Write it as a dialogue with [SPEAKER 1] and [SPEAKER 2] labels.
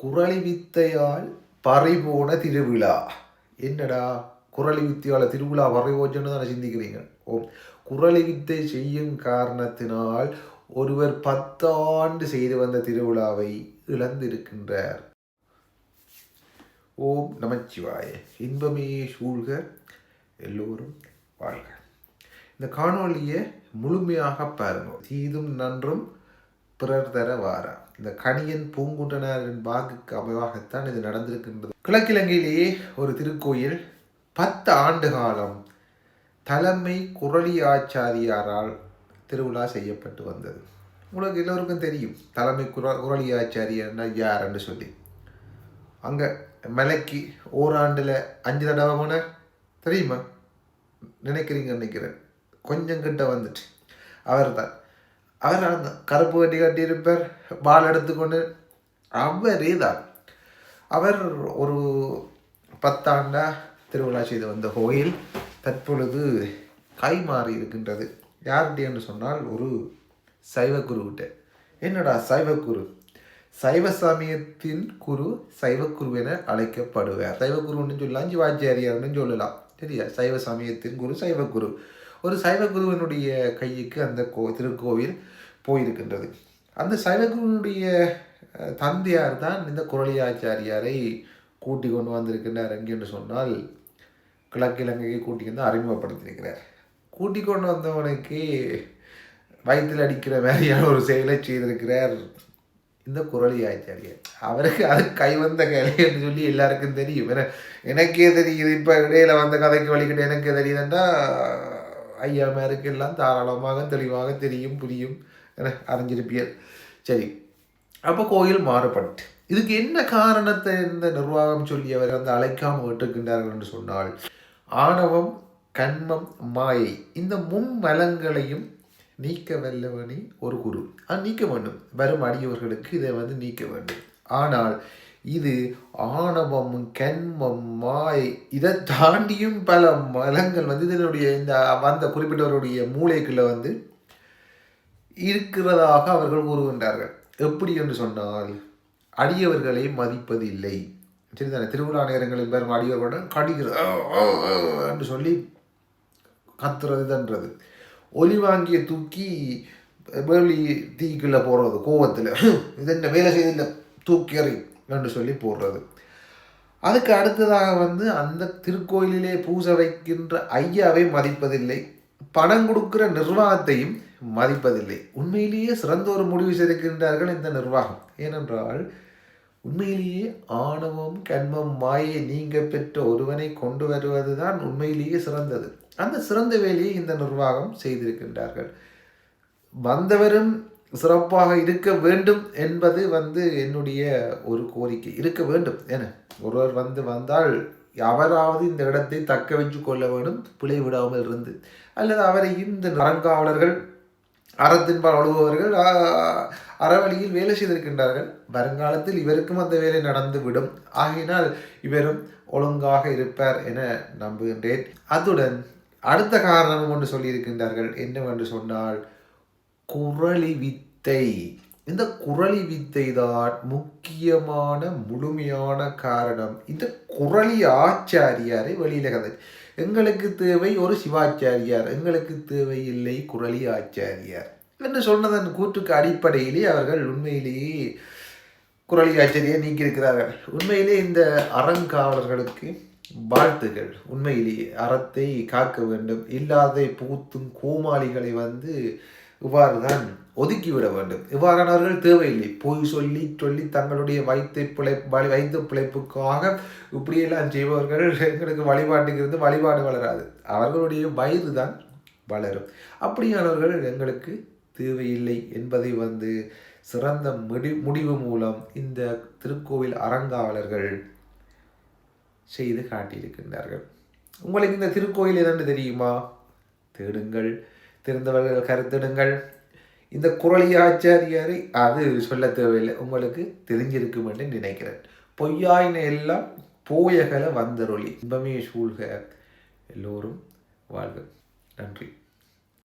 [SPEAKER 1] குரளி வித்தையால் பறிபோன திருவிழா. என்னடா? குரளி வித்தையால் திருவிழா பறிபோச்சுன்னு தானே சிந்திக்கிறீங்க? ஓ குரளி வித்தை செய்யும் காரணத்தினால் ஒருவர் பத்தாண்டு செய்து வந்த திருவிழாவை இழந்திருக்கின்றார். ஓம் நமச்சிவாய. இன்பமே சூழ்க. எல்லோரும் வாழ்க. இந்த காணொளியை முழுமையாக பாருங்கள். தீதும் நன்றும் பிறர் தர வாரா. இந்த கணியன் பூங்குட்டனாரின் வாக்குக்கு அமைவாகத்தான் இது நடந்திருக்கின்றது. கிழக்கிழங்கையிலேயே ஒரு திருக்கோயில் பத்து ஆண்டு காலம் தலைமை குரளி ஆச்சாரியாரால் திருவிழா செய்யப்பட்டு வந்தது. உங்களுக்கு எல்லோருக்கும் தெரியும் தலைமை குர குரளி ஆச்சாரியார்னா யாருன்னு சொல்லி. அங்கே மலைக்கு ஓராண்டில் அஞ்சு தடவை போன தெரியுமா? நினைக்கிறீங்க நினைக்கிறேன். கொஞ்சம் கிட்ட வந்துட்டு. அவர் தான் அவர் அந்த கருப்பு கட்டி கட்டியிருப்பார் பால் எடுத்துக்கொண்டு. அவரே தான் அவர் ஒரு பத்தாண்டா திருவிழா செய்து வந்த கோயில் தற்பொழுது கை மாறி இருக்கின்றது. யார்கிட்ட என்று சொன்னால் ஒரு சைவக்குருவிட்ட என்னடா சைவக்குரு? சைவ சமயத்தின் குரு சைவக்குரு என அழைக்கப்படுவார். சைவக்குருன்னு சொல்லலாம் சிவாச்சாரியார்னு சொல்லலாம். சரியா? சைவ சமயத்தின் குரு சைவக்குரு. ஒரு சைவகுருவனுடைய கைக்கு அந்த கோ திருக்கோவில் போயிருக்கின்றது. அந்த சைவகுருவனுடைய தந்தையார் தான் இந்த குரளியாச்சாரியாரை கூட்டி கொண்டு வந்திருக்கின்றார் எங்கென்று சொன்னால் கிழக்கிழங்கையை கூட்டி வந்து அறிமுகப்படுத்தியிருக்கிறார். கூட்டி கொண்டு வந்தவனுக்கு வயிற்றில் அடிக்கிற மாதிரியான ஒரு செயலை செய்திருக்கிறார் இந்த குரளி ஆச்சாரியர் அவருக்கு அது கை வந்த கலை என்று சொல்லி எல்லாருக்கும் தெரியும். ஏன்னா எனக்கே தெரியுது. இப்போ இடையில வந்த கதைக்கு வழிகிட்ட எனக்கே தெரியுதுன்னா ஐயா மேருக்கெல்லாம் தாராளமாக தெளிவாக தெரியும் புரியும் என அறிஞ்சிருப்பியல் சரி. அப்போ கோயில் மாறுபட்டு. இதுக்கு என்ன காரணத்தை இந்த நிர்வாகம் சொல்லி அவர் அந்த அழைக்காமல் விட்டுக்கின்றார்கள் என்று சொன்னால் ஆணவம் கண்மம் மாயை இந்த மும்மலங்களையும் நீக்க வல்லவனே ஒரு குரு. அது நீக்க வேண்டும். வரும் அடியவர்களுக்கு இதை வந்து நீக்க வேண்டும். ஆனால் இது ஆணவம் கண்மம் மாயை. இதை தாண்டியும் பல மலங்கள் வந்து இதனுடைய இந்த வந்த குறிப்பிட்டவருடைய மூளைக்குள்ளே வந்து இருக்கிறதாக அவர்கள் கூறுகின்றார்கள். எப்படி என்று சொன்னால் அடியவர்களை மதிப்பதில்லை. சரிதானே? திருவிழா நேரங்களில் பெரும் அடியவர்களுடன் கடிகிறது என்று சொல்லி கத்துறது தன்றது. ஒலி வாங்கிய தூக்கி வேலி தீக்குள்ளே போடுறது கோவத்தில். இது என்ன வேலை செய்தில்லை தூக்கி எறி என்று சொல்லி போடுறது. அதுக்கு அடுத்ததாக வந்து அந்த திருக்கோயிலிலே பூசை வைக்கின்ற ஐயாவை மதிப்பதில்லை. பணம் கொடுக்கிற நிர்வாகத்தையும் மதிப்பதில்லை. உண்மையிலேயே சிறந்த ஒரு முடிவு செய்திருக்கின்றார்கள் இந்த நிர்வாகம். ஏனென்றால் உண்மையிலேயே ஆணவம் கண்மம் மாயை நீங்க பெற்ற ஒருவனை கொண்டு வருவதுதான் உண்மையிலேயே சிறந்தது. அந்த சிறந்த வேலையை இந்த நிர்வாகம் செய்திருக்கின்றார்கள். வந்தவரும் சிறப்பாக இருக்க வேண்டும் என்பது வந்து என்னுடைய ஒரு கோரிக்கை. இருக்க வேண்டும். என ஒருவர் வந்து வந்தால் அவராவது இந்த இடத்தை தக்க வச்சு கொள்ள வேண்டும். பிழை விடாமல் இருந்து. அல்லது அவரை இந்த நரங்காவலர்கள் அறத்தின்பால் அழுபவர்கள் அறவழியில் வேலை செய்திருக்கின்றார்கள். வருங்காலத்தில் இவருக்கும் அந்த வேலை நடந்து விடும் ஆகையினால் இவரும் ஒழுங்காக இருப்பார் என நம்புகின்றேன். அத்துடன் அடுத்த காரணம் ஒன்று சொல்லியிருக்கின்றார்கள். என்னவென்று சொன்னால் குரளி வித்தை இந்த குரளி வித்தை தான் முக்கியமான முழுமையான காரணம். இந்த குரளி ஆச்சாரியாரை வெளியில கதை. எங்களுக்கு தேவை ஒரு சிவாச்சாரியார். எங்களுக்கு தேவை இல்லை குரளி ஆச்சாரியார். என்று சொன்னதன் கூற்றுக்கு அடிப்படையிலே அவர்கள் உண்மையிலேயே குரலி ஆச்சரியை நீக்கியிருக்கிறார்கள். உண்மையிலே இந்த அறங்காவலர்களுக்கு வாழ்த்துகள். உண்மையிலேயே அறத்தை காக்க வேண்டும். இல்லாத பூத்தும் கோமாளிகளை வந்து இவ்வாறு தான் ஒதுக்கிவிட வேண்டும். இவ்வாறானவர்கள் தேவையில்லை. போய் சொல்லி சொல்லி தங்களுடைய வைத்து பிழை வழி வைத்து பிழைப்புக்காக இப்படியெல்லாம் செய்பவர்கள் எங்களுக்கு வழிபாட்டுக்கு இருந்து வழிபாடு வளராது. அவர்களுடைய வயது தான் வளரும். அப்படியானவர்கள் எங்களுக்கு தேவையில்லை என்பதை வந்து சிறந்த முடி முடிவு மூலம் இந்த திருக்கோவில் அறங்காவலர்கள் செய்து காட்டியிருக்கின்றார்கள். உங்களுக்கு இந்த திருக்கோயில் என்னென்னு தெரியுமா? தேடுங்கள். தெரிந்தவர்கள் கருத்திடுங்கள். இந்த குரலி அது சொல்ல தேவையில்லை. உங்களுக்கு தெரிஞ்சிருக்கும் என்று நினைக்கிறேன். பொய்யாயின எல்லாம் போயகல வந்தருளி. இன்பமே சூழ்க எல்லோரும் வாழ்க. நன்றி.